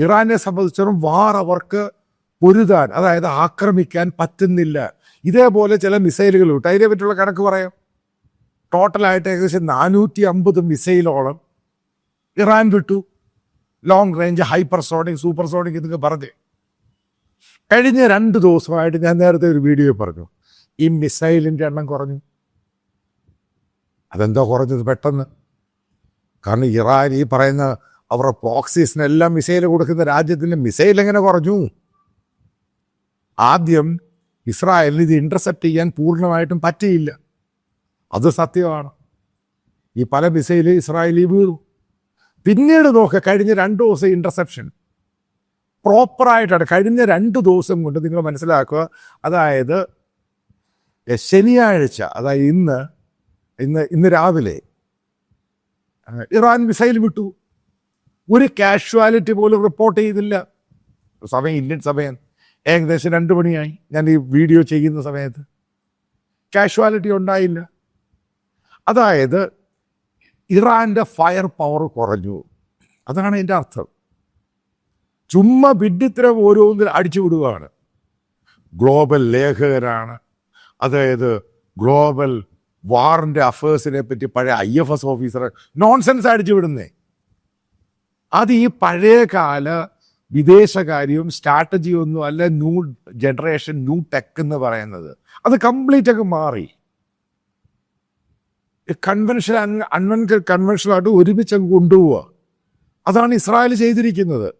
ഇറാനെ സംബന്ധിച്ചിടത്തോളം വാർ അവർക്ക് പൊരുതാൻ അതായത് ആക്രമിക്കാൻ പറ്റുന്നില്ല. ഇതേപോലെ ചില മിസൈലുകൾ വിട്ടു അതിനെ പറ്റിയുള്ള കണക്ക് പറയാം. ടോട്ടലായിട്ട് ഏകദേശം നാനൂറ്റി അമ്പത് മിസൈലോളം ഇറാൻ വിട്ടു. ലോങ് റേഞ്ച് ഹൈപ്പർസോണിക് സൂപ്പർസോണിക് എന്നൊക്കെ പറഞ്ഞ്. കഴിഞ്ഞ രണ്ട് ദിവസമായിട്ട് ഞാൻ നേരത്തെ ഒരു വീഡിയോ പറഞ്ഞു. ഈ മിസൈലിന്റെ എണ്ണം കുറഞ്ഞു. അതെന്തോ കുറഞ്ഞത് പെട്ടെന്ന്? കാരണം ഇറാൻ ഈ പറയുന്ന അവരുടെ പ്രോക്സീസിനെല്ലാം മിസൈൽ കൊടുക്കുന്ന രാജ്യത്തിന്റെ മിസൈൽ എങ്ങനെ കുറഞ്ഞു? ആദ്യം ഇസ്രായേലിന് ഇത് ഇന്റർസെപ്റ്റ് ചെയ്യാൻ പൂർണമായിട്ടും പറ്റിയില്ല. അത് സത്യമാണ്. ഈ പല മിസൈൽ ഇസ്രായേലി വീണു. പിന്നീട് നോക്കുക കഴിഞ്ഞ രണ്ട് ദിവസം ഇന്റർസെപ്ഷൻ പ്രോപ്പറായിട്ടാണ് കഴിഞ്ഞ രണ്ട് ദിവസം കൊണ്ട് നിങ്ങൾ മനസ്സിലാക്കുക. അതായത് ശനിയാഴ്ച അതായത് ഇന്ന് ഇന്ന് ഇന്ന് രാവിലെ ഇറാൻ മിസൈൽ വിട്ടു. ഒരു കാഷ്വാലിറ്റി പോലും റിപ്പോർട്ട് ചെയ്തില്ല. സമയം ഇന്ത്യൻ സമയം. ഏകദേശം രണ്ട് മണിയായി ഞാൻ ഈ വീഡിയോ ചെയ്യുന്ന സമയത്ത്. കാഷ്വാലിറ്റി ഉണ്ടായില്ല. അതായത് ഇറാന്റെ ഫയർ പവർ കുറഞ്ഞു. അതാണ് എന്റെ അർത്ഥം. ചുമ്മാ ഭിന്നിത്തരം ഓരോന്നിൽ അടിച്ചു വിടുകയാണ്. ഗ്ലോബൽ ലേഖകരാണ്. അതായത് ഗ്ലോബൽ വാറിന്റെ അഫേഴ്സിനെ പറ്റി പഴയ I F S officer nonsense അടിച്ചു വിടുന്നേ. അത് ഈ പഴയ കാല വിദേശകാര്യവും സ്ട്രാറ്റജിയും ഒന്നും അല്ല ന്യൂ ജനറേഷൻ ന്യൂ ടെക് എന്ന് പറയുന്നത്. അത് കംപ്ലീറ്റ് ഒക്കെ മാറി. കൺവെൻഷൻ അൺവെൻ കൺവെൻഷനായിട്ട് ഒരുമിച്ച് അങ്ങ് കൊണ്ടുപോവുക. അതാണ് ഇസ്രായേൽ ചെയ്തിരിക്കുന്നത്.